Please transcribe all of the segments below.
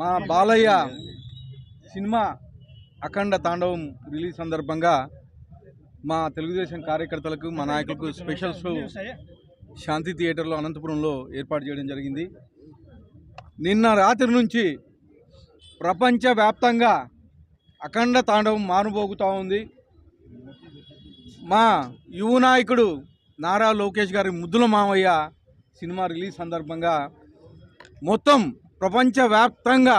మా బాలయ్య సినిమా అఖండ తాండవం రిలీజ్ సందర్భంగా మా తెలుగుదేశం కార్యకర్తలకు మా నాయకులకు స్పెషల్ షో శాంతి థియేటర్లో అనంతపురంలో ఏర్పాటు చేయడం జరిగింది. నిన్న రాత్రి నుంచి ప్రపంచవ్యాప్తంగా అఖండ తాండవం మానుబోగుతూ ఉంది. మా యువ నాయకుడు నారా లోకేష్ గారి ముద్దుల మామయ్య సినిమా రిలీజ్ సందర్భంగా మొత్తం ప్రపంచవ్యాప్తంగా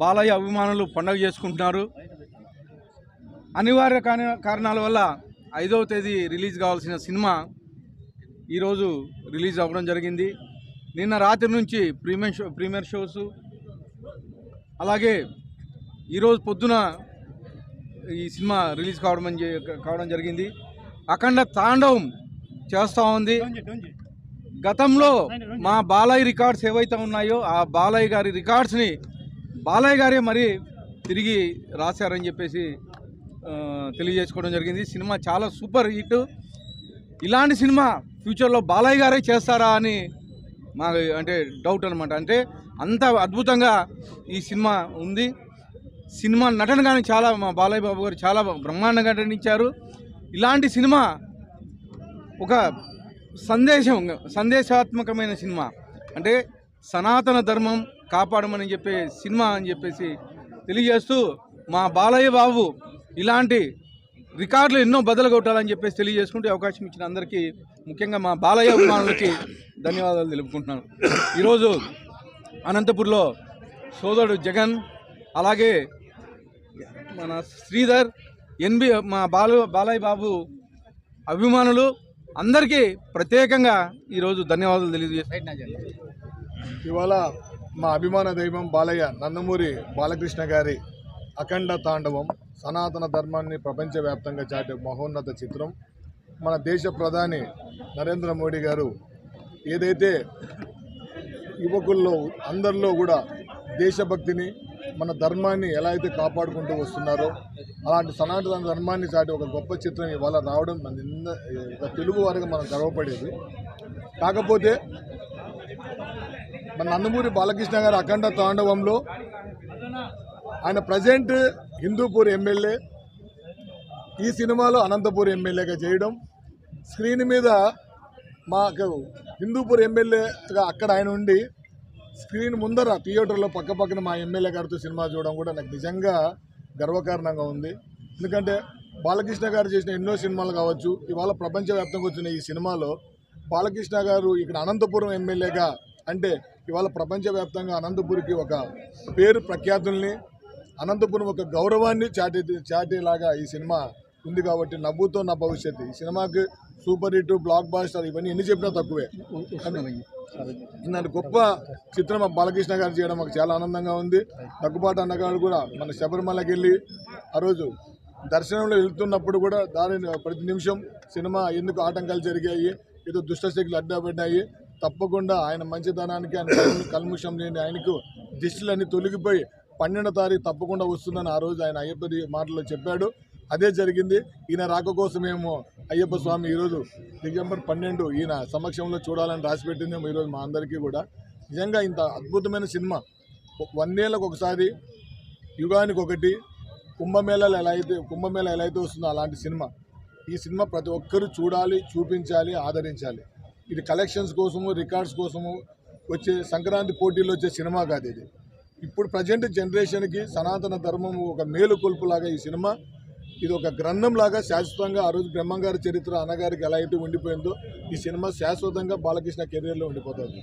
బాలయ్య అభిమానులు పండుగ చేసుకుంటున్నారు. అనివార్య కారణాల వల్ల ఐదవ తేదీ రిలీజ్ కావాల్సిన సినిమా ఈరోజు రిలీజ్ అవ్వడం జరిగింది. నిన్న రాత్రి నుంచి ప్రీమియర్ షో ప్రీమియర్ షోస్ అలాగే ఈరోజు పొద్దున ఈ సినిమా రిలీజ్ కావడం కావడం జరిగింది. అఖండ తాండవం చేస్తూ ఉంది. గతంలో మా బాలయ్య రికార్డ్స్ ఏవైతే ఉన్నాయో ఆ బాలయ్య గారి రికార్డ్స్ని బాలయ్య గారే మరి తిరిగి రాశారని చెప్పేసి తెలియజేసుకోవడం జరిగింది. సినిమా చాలా సూపర్ హిట్. ఇలాంటి సినిమా ఫ్యూచర్లో బాలయ్య గారే చేస్తారా అని మా అంటే డౌట్ అనమాట అంటే అంత అద్భుతంగా ఈ సినిమా ఉంది. సినిమా నటన కానీ చాలా మా బాలయ్య బాబు గారు చాలా బ్రహ్మాండంగా నటించారు. ఇలాంటి సినిమా ఒక సందేశం సందేశాత్మకమైన సినిమా. అంటే సనాతన ధర్మం కాపాడమని చెప్పే సినిమా అని చెప్పేసి తెలియజేస్తూ మా బాలయ్య బాబు ఇలాంటి రికార్డులు ఎన్నో బదులు కొట్టాలని చెప్పేసి తెలియజేసుకుంటే అవకాశం ఇచ్చిన అందరికీ ముఖ్యంగా మా బాలయ్య అభిమానులకి ధన్యవాదాలు తెలుపుకుంటున్నాను. ఈరోజు అనంతపూర్లో సోదరుడు జగన్ అలాగే మన శ్రీధర్ ఎన్బి మా బాలు బాలయ్య బాబు అభిమానులు అందరికీ ప్రత్యేకంగా ఈరోజు ధన్యవాదాలు తెలియజేస్తాయి ఇవాళ మా అభిమాన దైవం బాలయ్య నందమూరి బాలకృష్ణ గారి అఖండ తాండవం సనాతన ధర్మాన్ని ప్రపంచవ్యాప్తంగా చాటే మహోన్నత చిత్రం. మన దేశ ప్రధాని నరేంద్ర మోడీ గారు ఏదైతే యువకుల్లో అందరిలో కూడా దేశభక్తిని మన ధర్మాన్ని ఎలా అయితే కాపాడుకుంటూ వస్తున్నారో అలాంటి సనాతన ధర్మాన్ని చాటి ఒక గొప్ప చిత్రం ఇవాళ రావడం మన ఒక తెలుగు వారికి మనం గర్వపడేది. కాకపోతే మన నందమూరి బాలకృష్ణ గారి అఖండ తాండవంలో ఆయన ప్రజెంట్ హిందూపూర్ ఎమ్మెల్యే ఈ సినిమాలో అనంతపూర్ ఎమ్మెల్యేగా చేయడం స్క్రీన్ మీద మాకు హిందూపూర్ ఎమ్మెల్యేగా అక్కడ ఆయన ఉండి స్క్రీన్ ముందర థియేటర్లో పక్క పక్కన మా ఎమ్మెల్యే గారితో సినిమా చూడడం కూడా నాకు నిజంగా గర్వకారణంగా ఉంది ఎందుకంటే బాలకృష్ణ గారు చేసిన ఎన్నో సినిమాలు కావచ్చు ఇవాళ ప్రపంచవ్యాప్తంగా వచ్చిన ఈ సినిమాలో బాలకృష్ణ గారు ఇక్కడ అనంతపురం ఎమ్మెల్యేగా అంటే ఇవాళ ప్రపంచవ్యాప్తంగా అనంతపురికి ఒక పేరు ప్రఖ్యాతుల్ని అనంతపురం ఒక గౌరవాన్ని చాటే చాటేలాగా ఈ సినిమా ఉంది కాబట్టి నవ్వుతో నా భవిష్యత్తు ఈ సినిమాకి సూపర్ హిట్ బ్లాక్ బాస్టర్ ఇవన్నీ ఎన్ని చెప్పినా తక్కువే ఇలాంటి గొప్ప చిత్రం బాలకృష్ణ గారు చేయడం మాకు చాలా ఆనందంగా ఉంది. దగ్గుబాటు అన్నగారు కూడా మన శబరిమలకి వెళ్ళి ఆ రోజు దర్శనంలో వెళ్తున్నప్పుడు కూడా దాని ప్రతి నిమిషం సినిమా ఎందుకు ఆటంకాలు జరిగాయి ఏదో దుష్టశక్తులు అడ్డాపడ్డాయి తప్పకుండా ఆయన మంచితనానికి ఆయన కల్ముషం లేని ఆయనకు దిష్టిలన్నీ తొలగిపోయి పన్నెండో తారీఖు తప్పకుండా వస్తుందని ఆ రోజు ఆయన అయ్యప్ప మాటలో చెప్పాడు. అదే జరిగింది. ఈయన రాక కోసమేమో అయ్యప్ప స్వామి ఈరోజు డిసెంబర్ పన్నెండు ఈయన సమక్షంలో చూడాలని రాసిపెట్టిందేమో ఈరోజు మా అందరికీ కూడా. నిజంగా ఇంత అద్భుతమైన సినిమా. వందేళ్ళకు ఒకసారి యుగానికి ఒకటి కుంభమేళాలు ఎలా అయితే కుంభమేళ ఎలా అయితే వస్తుందో అలాంటి సినిమా. ఈ సినిమా ప్రతి ఒక్కరూ చూడాలి చూపించాలి ఆదరించాలి. ఇది కలెక్షన్స్ కోసము రికార్డ్స్ కోసము వచ్చే సంక్రాంతి పోటీల్లో వచ్చే సినిమా కాదు ఇది. ఇప్పుడు ప్రజెంట్ జనరేషన్కి సనాతన ధర్మము ఒక మేలుకొల్పులాగా ఈ సినిమా ఇది ఒక గ్రంథం లాగా శాశ్వతంగా ఆ రోజు బ్రహ్మంగారి చరిత్ర అన్నగారికి ఎలా అయితే ఉండిపోయిందో ఈ సినిమా శాశ్వతంగా బాలకృష్ణ కెరీర్లో ఉండిపోతుంది.